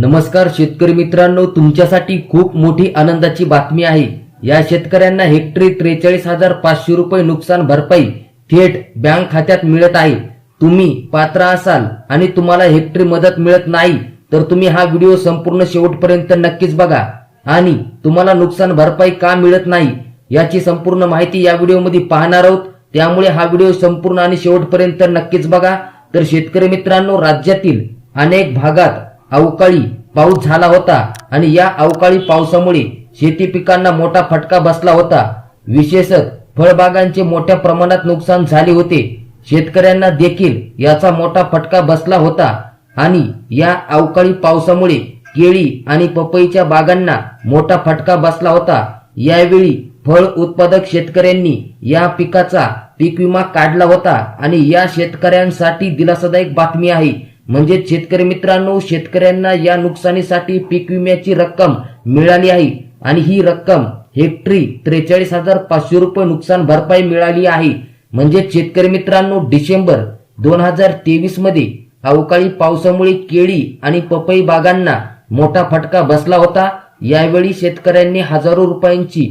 नमस्कार शेतकरी मित्रांनो तुमच्यासाठी खूप मोठी आनंदाची बातमी आहे. या शेतकऱ्यांना हेक्टरी त्रेचाळीस हजार पाचशे रुपये नुकसान भरपाई थेट बँक खात्यात मिळत आहे. तुम्ही पात्र असाल आणि तुम्हाला हेक्टरी मदत मिळत नाही तर तुम्ही हा व्हिडिओ संपूर्ण शेवटपर्यंत नक्कीच बघा. आणि तुम्हाला नुकसान भरपाई का मिळत नाही याची संपूर्ण माहिती या व्हिडिओमध्ये पाहणार आहोत. त्यामुळे हा व्हिडिओ संपूर्ण आणि शेवटपर्यंत नक्कीच बघा. तर शेतकरी मित्रांनो राज्यातील अनेक भागात अवकाळी पाऊस झाला होता आणि या अवकाळी पावसामुळे शेती पिकांना मोठा फटका बसला होता. विशेषत फळबागांचे मोठ्या प्रमाणात नुकसान झाले होते. शेतकऱ्यांना देखील याचा मोठा फटका बसला होता आणि या अवकाळी पावसामुळे केळी आणि पपईच्या बागांना मोठा फटका बसला होता. यावेळी फळ उत्पादक शेतकऱ्यांनी या पिकाचा पीक विमा काढला होता आणि या शेतकऱ्यांसाठी दिलासादायक बातमी आहे. म्हणजे शेतकरी मित्रांनो शेतकऱ्यांना या नुकसानीसाठी पीक विम्याची रक्कम मिळाली आहे. आणि ही रक्कम हेक्टरी त्रेचाळीस हजार पाचशे रुपये नुकसान भरपाई मिळाली आहे. म्हणजे शेतकरी मित्रांनो डिसेंबर दोन हजार तेवीसमध्ये अवकाळी पावसामुळे केळी आणि पपई बागांना मोठा फटका बसला होता. यावेळी शेतकऱ्यांनी हजारो रुपयांची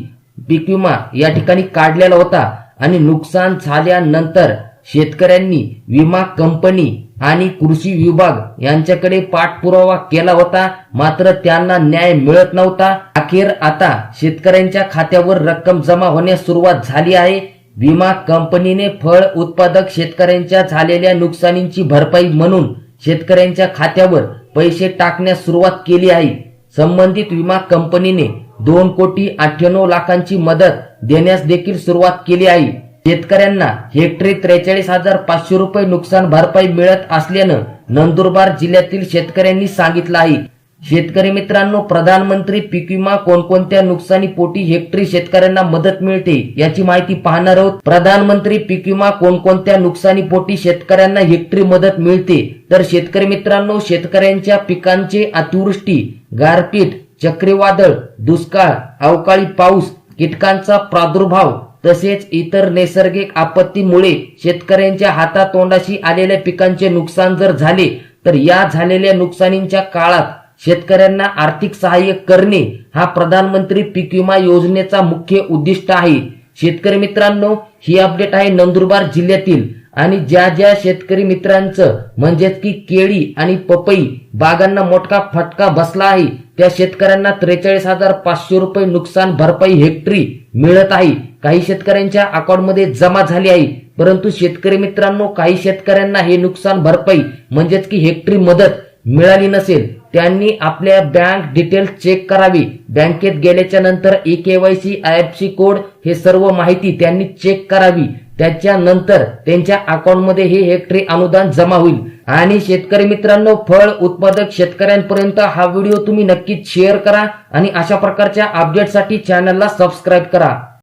पीक विमा या ठिकाणी काढलेला होता. आणि नुकसान झाल्यानंतर शेतकऱ्यांनी विमा कंपनी आणि कृषी विभाग यांच्याकडे पाठपुरावा केला होता. मात्र त्यांना न्याय मिळत नव्हता. अखेर आता शेतकऱ्यांच्या खात्यावर रक्कम जमा होण्यास सुरुवात झाली आहे. विमा कंपनीने फळ उत्पादक शेतकऱ्यांच्या झालेल्या नुकसानीची भरपाई म्हणून शेतकऱ्यांच्या खात्यावर पैसे टाकण्यास सुरुवात केली आहे. संबंधित विमा कंपनीने दोन कोटी अठ्ठ्याण्णव लाखांची मदत देण्यास देखील सुरुवात केली आहे. शेतकऱ्यांना हेक्टरी त्रेचाळीस हजार पाचशे रुपये नुकसान भरपाई मिळत असल्यानं नंदुरबार जिल्ह्यातील शेतकऱ्यांनी सांगितलं आहे. शेतकरी मित्रांनो प्रधानमंत्री पीक विमा कोणकोणत्या नुकसानी पोटी हेक्टरी शेतकऱ्यांना मदत मिळते याची माहिती पाहणार आहोत. प्रधानमंत्री पीक विमा कोणकोणत्या नुकसानी पोटी शेतकऱ्यांना हेक्टरी मदत मिळते? तर शेतकरी मित्रांनो शेतकऱ्यांच्या पिकांचे अतिवृष्टी गारपीट चक्रीवादळ दुष्काळ अवकाळी पाऊस कीटकांचा प्रादुर्भाव तसेच इतर नैसर्गिक आपत्तीमुळे शेतकऱ्यांच्या हातातोंडाशी आलेल्या पिकांचे नुकसान जर झाले तर या झालेल्या नुकसानीच्या काळात शेतकऱ्यांना आर्थिक सहाय्य करणे हा प्रधानमंत्री पीक विमा योजनेचा मुख्य उद्दिष्ट आहे. शेतकरी मित्रांनो ही अपडेट आहे नंदुरबार जिल्ह्यातील आणि ज्या ज्या शेतकरी मित्रांचं म्हणजेच की केळी आणि पपई बागांना मोठा फटका बसला आहे त्या शेतकऱ्यांना त्रेचाळीस हजार पाचशे रुपये नुकसान भरपाई हेक्टरी मिळत आहे. काही शेतकऱ्यांच्या अकाउंटमध्ये जमा झाली आहे. परंतु शेतकरी मित्रांनो काही शेतकऱ्यांना हे नुकसान भरपाई म्हणजेच की हेक्टरी मदत मिळाली नसेल त्यांनी आपल्या बँक डिटेल्स चेक करावी. बँकेत गेल्याच्यानंतर ए KYC I F C code हे सर्व माहिती त्यांनी चेक करावी. त्याच्यानंतर त्यांच्या अकाउंटमध्ये हे हेक्टरी अनुदान जमा होईल. आणि शेतकरी मित्रांनो फळ उत्पादक शेतकऱ्यांपर्यंत हा व्हिडिओ तुम्ही नक्कीच शेअर करा आणि अशा प्रकारच्या अपडेटसाठी चॅनलला सबस्क्राईब करा.